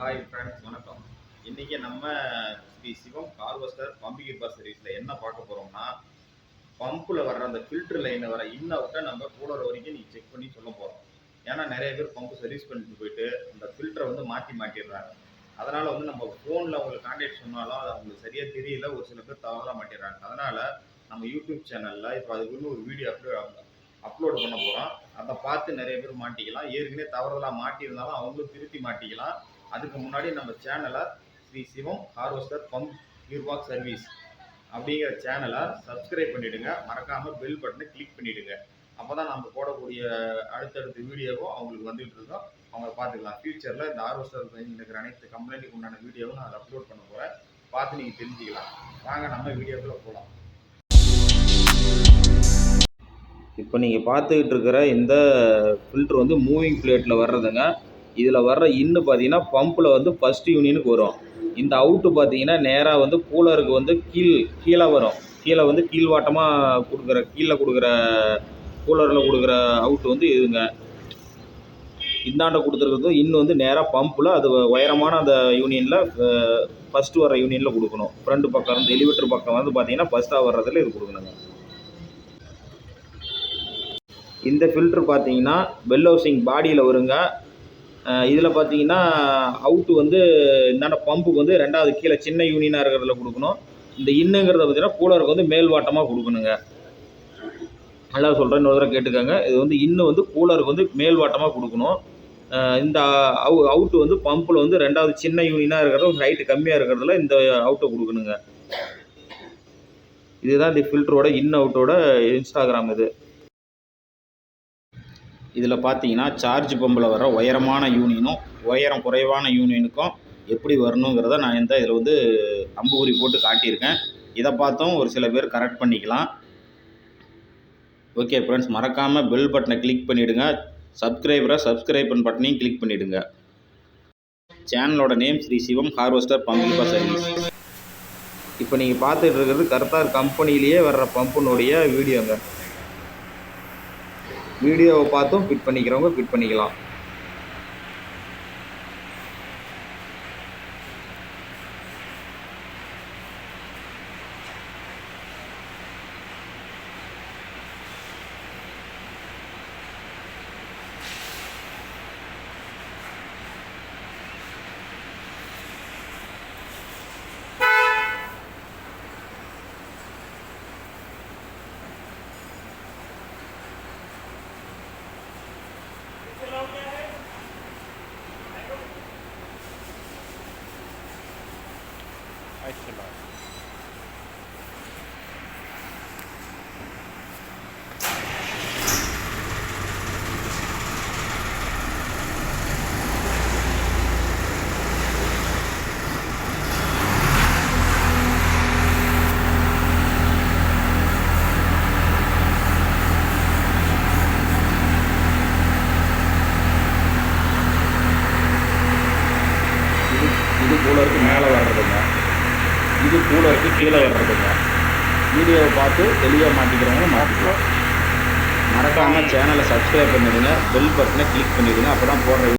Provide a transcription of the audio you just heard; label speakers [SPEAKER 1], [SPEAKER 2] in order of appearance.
[SPEAKER 1] Hi friends வணக்கம். இன்றைக்கி நம்ம ஸ்ரீ சிவம் கார்வஸ்டர் பம்பிங் பஸ் சர்வீஸில் என்ன பார்க்க போகிறோம்னா பம்பில் வர்ற அந்த ஃபில்டர் லைனில் வர இன் அவுட்டை நம்ம கூலர் வரைக்கும் நீங்கள் செக் பண்ணி சொல்ல போகிறோம் ஏன்னா நிறைய பேர் பம்பு சர்வீஸ் பண்ணிட்டு போயிட்டு அந்த ஃபில்டரை வந்து மாற்றி மாட்டிடுறாங்க. அதனால் வந்து நம்ம ஃபோனில் அவங்களுக்கு கான்டாக்ட் சொன்னாலும் அது அவங்களுக்கு சரியாக தெரியல. ஒரு சில பேர் தவறாக மாட்டிடுறாங்க. அதனால் நம்ம யூடியூப் சேனலில் இப்போ அதுக்குன்னு ஒரு வீடியோ அப்லோட் அப்லோட் பண்ண போகிறோம் அதை பார்த்து நிறைய பேர் மாட்டிக்கலாம். ஏற்கனவே தவறுதலாக மாட்டியிருந்தாலும் அவங்களும் திருத்தி மாட்டிக்கலாம். அதுக்கு முன்னாடி நம்ம சேனலை Sri Sivam harvester pump gearbox service அப்படிங்கிற சேனலை சப்ஸ்கிரைப் பண்ணிவிடுங்க மறக்காமல் பெல் பட்டனை கிளிக் பண்ணிவிடுங்க அப்போ தான் நம்ம போடக்கூடிய அடுத்தடுத்த வீடியோவும் அவங்களுக்கு வந்துகிட்டு இருக்கோம். அவங்க பார்த்துக்கலாம். ஃப்யூச்சரில் இந்த ஹார்வெஸ்டர் இருக்கிற அனைத்து கம்ப்ளைண்ட்டுக்கு உண்டான வீடியோவும் நான் அதில் அப்லோட் பண்ண போகிறேன் பார்த்து நீங்கள் தெரிஞ்சுக்கலாம். வாங்க நம்ம வீடியோக்குள்ளே போகலாம் இப்போ நீங்கள் பார்த்துக்கிட்டு இருக்கிற இந்த ஃபில்ட்ரு வந்து மூவிங் பிளேட்டில் வர்றதுங்க. இதில் வர்ற இன்னு பார்த்தீங்கன்னா பம்பில் வந்து ஃபஸ்ட் யூனியனுக்கு வரும். இந்த அவுட்டு பார்த்தீங்கன்னா நேராக வந்து கூலருக்கு வந்து கீழ் கீழே வரும். கீழே வந்து கீழ்வாட்டமாக கொடுக்குற கீழே கொடுக்குற கூலரில் கொடுக்குற அவுட்டு வந்து இதுங்க. இந்தாண்ட கொடுத்துருக்கிறதும் இன்னும் வந்து நேராக பம்பில் அது உயரமான அந்த யூனியனில் ஃபஸ்ட்டு வர யூனியனில் கொடுக்கணும். ஃப்ரண்ட் பக்கம் இருந்து எலிவேட்டர் பக்கம் வந்து பார்த்தீங்கன்னா ஃபஸ்ட்டாக வர்றதில் இது கொடுக்கணுங்க. இந்த ஃபில்ட்ரு பார்த்தீங்கன்னா பெல் ஹவுசிங் பாடியில் வருங்க. இதில் பார்த்தீங்கன்னா அவுட்டு வந்து என்னென்ன பம்புக்கு வந்து ரெண்டாவது கீழே சின்ன யூனியனாக இருக்கிறதுல கொடுக்கணும். இந்த இன்னுங்கிறத பார்த்தீங்கன்னா கூலருக்கு வந்து மேல்வாட்டமாக கொடுக்கணுங்க. நல்லா சொல்கிறேன் இன்னொரு தடவை கேட்டுக்கோங்க. இது வந்து இன்னும் வந்து கூலருக்கு வந்து மேல்வாட்டமாக கொடுக்கணும். இந்த அவு அவுட்டு வந்து பம்பில் வந்து ரெண்டாவது சின்ன யூனியனாக இருக்கிறது ஹைட்டு கம்மியாக இருக்கிறதுல இந்த அவுட்டை கொடுக்கணுங்க. இதுதான் இந்த ஃபில்டரோட இன் அவுட்டோட இன்ஸ்டாகிராம் இது. இதில் பார்த்தீங்கன்னா சார்ஜ் பம்பில் வர உயரமான யூனியனும் உயரம் குறைவான யூனியனுக்கும் எப்படி வரணுங்கிறத நான் இந்த இதில் வந்து அம்புகுறி போட்டு காட்டியிருக்கேன். இதை பார்த்தும் ஒரு சில பேர் கரெக்ட் பண்ணிக்கலாம். ஓகே ஃப்ரெண்ட்ஸ் மறக்காமல் பெல் பட்டனை கிளிக் பண்ணிவிடுங்க சப்ஸ்கிரைபரை சப்ஸ்கிரைப் பட்டனையும் கிளிக் பண்ணிவிடுங்க சேனலோட name Sri Sivam harvester pump service இப்போ நீங்கள் பார்த்துட்டு இருக்கிறது கர்த்தார் கம்பெனிலேயே வர்ற பம்புனுடைய வீடியோங்க வீடியோவை பார்த்தும் ஃபிட் பண்ணிக்கிறவங்க ஃபிட் பண்ணிக்கலாம்.
[SPEAKER 2] I
[SPEAKER 1] to nine. இது கூலருக்கு மேலே வர்றதுங்க. இது கூலருக்கு கீழே வர்றதுங்க. வீடியோவை பார்த்து தெளிவாக மாட்டிக்கிறவங்க மாட்டிக்கலாம். மறக்காமல் சேனலை சப்ஸ்கிரைப் பண்ணிடுங்க. பெல் பட்டனை கிளிக் பண்ணிடுங்க. அப்போ தான் போடுற